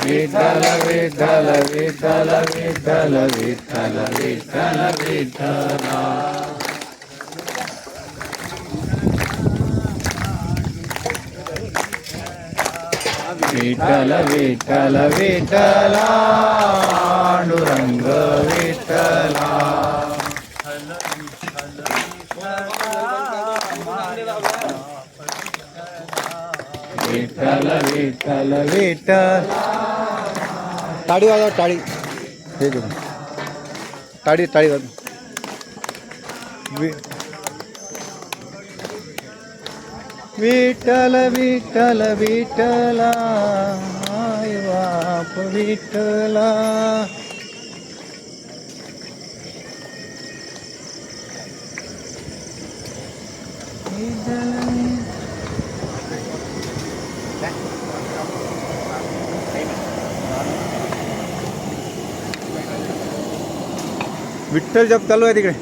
विठ्ठल विठ्ठल विठ्ठल विठ्ठल विठ्ठल विठ्ठल विठ्ठला विठ्ठल विठ्ठल विठ्ठला पांडुरंग विठ्ठला विठ्ठल विठ्ठल विठ्ठल टाळी वाजव टाळी हे घेऊन टाळी टाळी वाजव वि- विठ्ठल विठ्ठल विठ्ठला आई बाप विठ्ठला विठ्ठल जप चालू आहे तिकडे.